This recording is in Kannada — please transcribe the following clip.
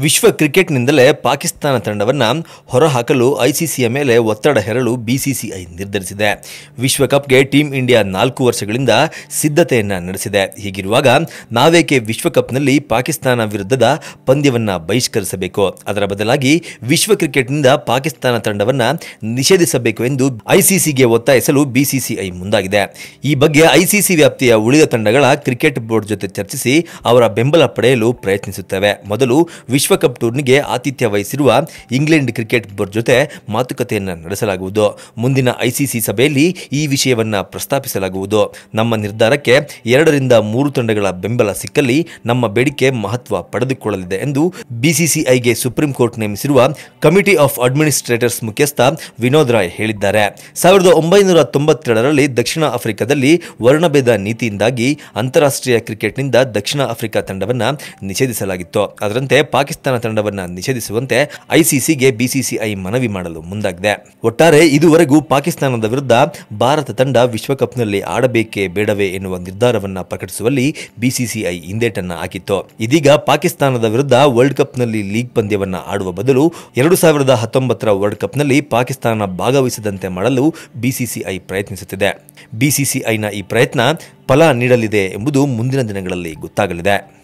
ವಿಶ್ವ ಕ್ರಿಕೆಟ್ನಿಂದಲೇ ಪಾಕಿಸ್ತಾನ ತಂಡವನ್ನು ಹೊರಹಾಕಲು ಐಸಿಸಿಯ ಮೇಲೆ ಒತ್ತಡ ಹೇರಲು ಬಿಸಿಸಿಐ ನಿರ್ಧರಿಸಿದೆ. ವಿಶ್ವಕಪ್ಗೆ ಟೀಂ ಇಂಡಿಯಾ ನಾಲ್ಕು ವರ್ಷಗಳಿಂದ ಸಿದ್ಧತೆಯನ್ನು ನಡೆಸಿದೆ. ಹೀಗಿರುವಾಗ ನಾವೇಕೆ ವಿಶ್ವಕಪ್ನಲ್ಲಿ ಪಾಕಿಸ್ತಾನ ವಿರುದ್ಧದ ಪಂದ್ಯವನ್ನು ಬಹಿಷ್ಕರಿಸಬೇಕು? ಅದರ ಬದಲಾಗಿ ವಿಶ್ವ ಕ್ರಿಕೆಟ್ನಿಂದ ಪಾಕಿಸ್ತಾನ ತಂಡವನ್ನು ನಿಷೇಧಿಸಬೇಕು ಎಂದು ಐಸಿಸಿಗೆ ಒತ್ತಾಯಿಸಲು ಬಿಸಿಸಿಐ ಮುಂದಾಗಿದೆ. ಈ ಬಗ್ಗೆ ಐಸಿಸಿ ವ್ಯಾಪ್ತಿಯ ಉಳಿದ ತಂಡಗಳ ಕ್ರಿಕೆಟ್ ಬೋರ್ಡ್ ಜೊತೆ ಚರ್ಚಿಸಿ ಅವರ ಬೆಂಬಲ ಪಡೆಯಲು ಪ್ರಯತ್ನಿಸುತ್ತವೆ. ಮೊದಲು ವಿಶ್ವಕಪ್ ಟೂರ್ನಿಗೆ ಆತಿಥ್ಯ ವಹಿಸಿರುವ ಇಂಗ್ಲೆಂಡ್ ಕ್ರಿಕೆಟ್ ಬೋರ್ಡ್ ಜೊತೆ ಮಾತುಕತೆಯನ್ನು ನಡೆಸಲಾಗುವುದು. ಮುಂದಿನ ಐಸಿಸಿ ಸಭೆಯಲ್ಲಿ ಈ ವಿಷಯವನ್ನು ಪ್ರಸ್ತಾಪಿಸಲಾಗುವುದು. ನಮ್ಮ ನಿರ್ಧಾರಕ್ಕೆ ಎರಡರಿಂದ ಮೂರು ತಂಡಗಳ ಬೆಂಬಲ ಸಿಕ್ಕಲ್ಲಿ ನಮ್ಮ ಬೇಡಿಕೆ ಮಹತ್ವ ಪಡೆದುಕೊಳ್ಳಲಿದೆ ಎಂದು ಬಿಸಿಸಿಐಗೆ ಸುಪ್ರೀಂ ಕೋರ್ಟ್ ನೇಮಿಸಿರುವ ಕಮಿಟಿ ಆಫ್ ಅಡ್ಮಿನಿಸ್ಟ್ರೇಟರ್ಸ್ ಮುಖ್ಯಸ್ಥ ವಿನೋದ್ ರಾಯ್ ಹೇಳಿದ್ದಾರೆ. ಸಾವಿರದ ಒಂಬೈನೂರ ತೊಂಬತ್ತೆರಡರಲ್ಲಿ ದಕ್ಷಿಣ ಆಫ್ರಿಕಾದಲ್ಲಿ ವರ್ಣಭೇದ ನೀತಿಯಿಂದಾಗಿ ಅಂತಾರಾಷ್ಟ್ರೀಯ ಕ್ರಿಕೆಟ್ನಿಂದ ದಕ್ಷಿಣ ಆಫ್ರಿಕಾ ತಂಡವನ್ನು ನಿಷೇಧಿಸಲಾಗಿತ್ತು. ಅದರಂತೆ ಪಾಕಿಸ್ತಾನ ತಂಡವನ್ನು ನಿಷೇಧಿಸುವಂತೆ ಐಸಿಸಿಗೆ ಬಿಸಿಸಿಐ ಮನವಿ ಮಾಡಲು ಮುಂದಾಗಿದೆ. ಒಟ್ಟಾರೆ ಇದುವರೆಗೂ ಪಾಕಿಸ್ತಾನದ ವಿರುದ್ಧ ಭಾರತ ತಂಡ ವಿಶ್ವಕಪ್ನಲ್ಲಿ ಆಡಬೇಕೇ ಬೇಡವೇ ಎನ್ನುವ ನಿರ್ಧಾರವನ್ನು ಪ್ರಕಟಿಸುವಲ್ಲಿ ಬಿಸಿಸಿಐ ಹಿಂದೇಟನ್ನು ಹಾಕಿತ್ತು. ಇದೀಗ ಪಾಕಿಸ್ತಾನದ ವಿರುದ್ಧ ವರ್ಲ್ಡ್ ಕಪ್ನಲ್ಲಿ ಲೀಗ್ ಪಂದ್ಯವನ್ನ ಆಡುವ ಬದಲು ಎರಡು ಸಾವಿರದ ಹತ್ತೊಂಬತ್ತರ ವರ್ಲ್ಡ್ ಕಪ್ನಲ್ಲಿ ಪಾಕಿಸ್ತಾನ ಭಾಗವಹಿಸದಂತೆ ಮಾಡಲು ಬಿಸಿಸಿಐ ಪ್ರಯತ್ನಿಸುತ್ತಿದೆ. ಬಿಸಿಸಿಐನ ಈ ಪ್ರಯತ್ನ ಫಲ ನೀಡಲಿದೆ ಎಂಬುದು ಮುಂದಿನ ದಿನಗಳಲ್ಲಿ ಗೊತ್ತಾಗಲಿದೆ.